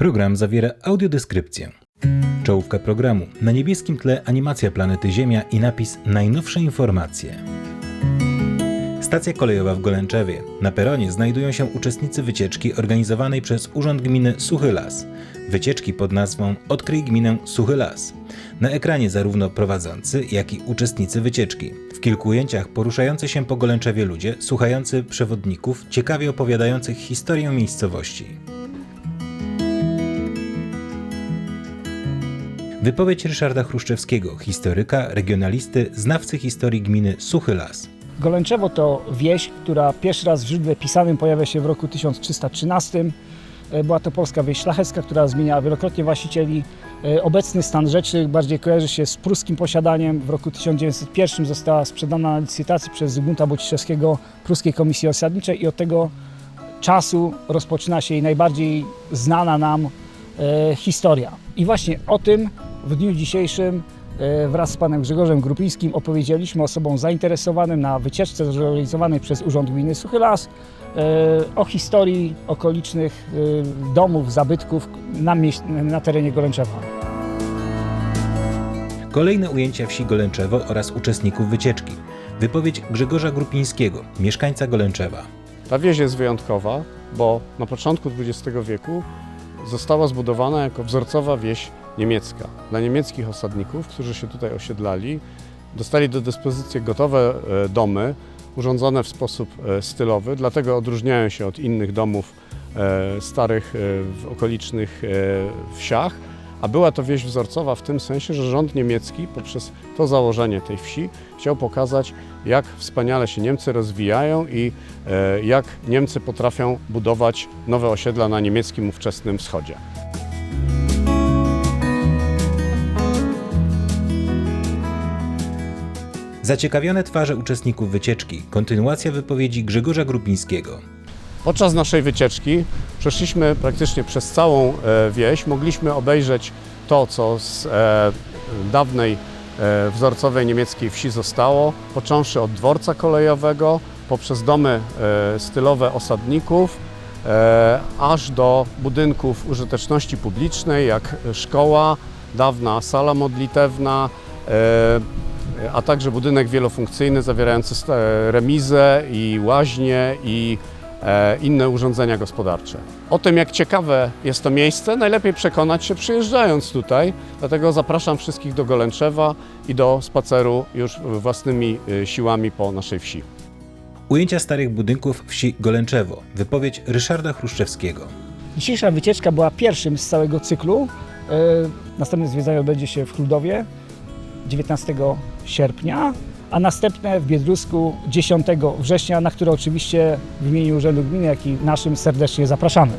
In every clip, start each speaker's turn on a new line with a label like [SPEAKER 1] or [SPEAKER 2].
[SPEAKER 1] Program zawiera audiodeskrypcję. Czołówka programu. Na niebieskim tle animacja planety Ziemia i napis Najnowsze informacje. Stacja kolejowa w Golęczewie. Na peronie znajdują się uczestnicy wycieczki organizowanej przez Urząd Gminy Suchy Las. Wycieczki pod nazwą Odkryj gminę Suchy Las. Na ekranie zarówno prowadzący, jak i uczestnicy wycieczki. W kilku ujęciach poruszający się po Golęczewie ludzie, słuchający przewodników, ciekawie opowiadających historię miejscowości. Wypowiedź Ryszarda Chruszczewskiego, historyka, regionalisty, znawcy historii gminy Suchy Las.
[SPEAKER 2] Golęczewo to wieś, która pierwszy raz w źródle pisanym pojawia się w roku 1313. E, Była to polska wieś szlachecka, która zmieniała wielokrotnie właścicieli. E, Obecny stan rzeczy bardziej kojarzy się z pruskim posiadaniem. W roku 1901 została sprzedana na licytacji przez Zygmunta Bociszewskiego Pruskiej Komisji Osadniczej i od tego czasu rozpoczyna się jej najbardziej znana nam e, historia. I właśnie o tym w dniu dzisiejszym e, wraz z panem Grzegorzem Grupińskim opowiedzieliśmy osobom zainteresowanym na wycieczce zorganizowanej przez Urząd Gminy Suchy Las e, o historii okolicznych e, domów, zabytków na, na terenie Golęczewa.
[SPEAKER 1] Kolejne ujęcia wsi Golęczewo oraz uczestników wycieczki. Wypowiedź Grzegorza Grupińskiego, mieszkańca Golęczewa.
[SPEAKER 3] Ta wieś jest wyjątkowa, bo na początku XX wieku została zbudowana jako wzorcowa wieś niemiecka. Dla niemieckich osadników, którzy się tutaj osiedlali, dostali do dyspozycji gotowe e, domy, urządzone w sposób e, stylowy, dlatego odróżniają się od innych domów e, starych w okolicznych wsiach. A była to wieś wzorcowa w tym sensie, że rząd niemiecki poprzez to założenie tej wsi chciał pokazać, jak wspaniale się Niemcy rozwijają i jak Niemcy potrafią budować nowe osiedla na niemieckim ówczesnym wschodzie.
[SPEAKER 1] Zaciekawione twarze uczestników wycieczki. Kontynuacja wypowiedzi Grzegorza Grupińskiego.
[SPEAKER 3] Podczas naszej wycieczki przeszliśmy praktycznie przez całą e, wieś. Mogliśmy obejrzeć to, co z e, dawnej e, wzorcowej niemieckiej wsi zostało, począwszy od dworca kolejowego, poprzez domy stylowe osadników, aż do budynków użyteczności publicznej, jak szkoła, dawna sala modlitewna, a także budynek wielofunkcyjny zawierający sta- remizę i łaźnie i e, inne urządzenia gospodarcze. O tym, jak ciekawe jest to miejsce, najlepiej przekonać się przyjeżdżając tutaj, dlatego zapraszam wszystkich do Golęczewa i do spaceru już własnymi e, siłami po naszej wsi.
[SPEAKER 1] Ujęcia starych budynków wsi Golęczewo. Wypowiedź Ryszarda Chruszczewskiego.
[SPEAKER 2] Dzisiejsza wycieczka była pierwszym z całego cyklu. E, Następne zwiedzanie odbędzie się w Chludowie 19 sierpnia, a następne w Biedrusku 10 września, na które oczywiście w imieniu Urzędu Gminy, jak i naszym serdecznie zapraszamy.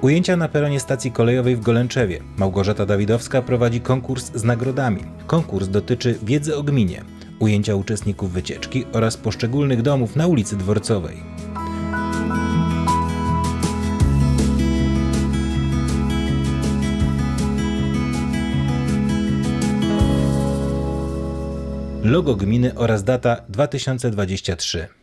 [SPEAKER 1] Ujęcia na peronie stacji kolejowej w Golęczewie. Małgorzata Dawidowska prowadzi konkurs z nagrodami. Konkurs dotyczy wiedzy o gminie, ujęcia uczestników wycieczki oraz poszczególnych domów na ulicy Dworcowej. Logo gminy oraz data 2023.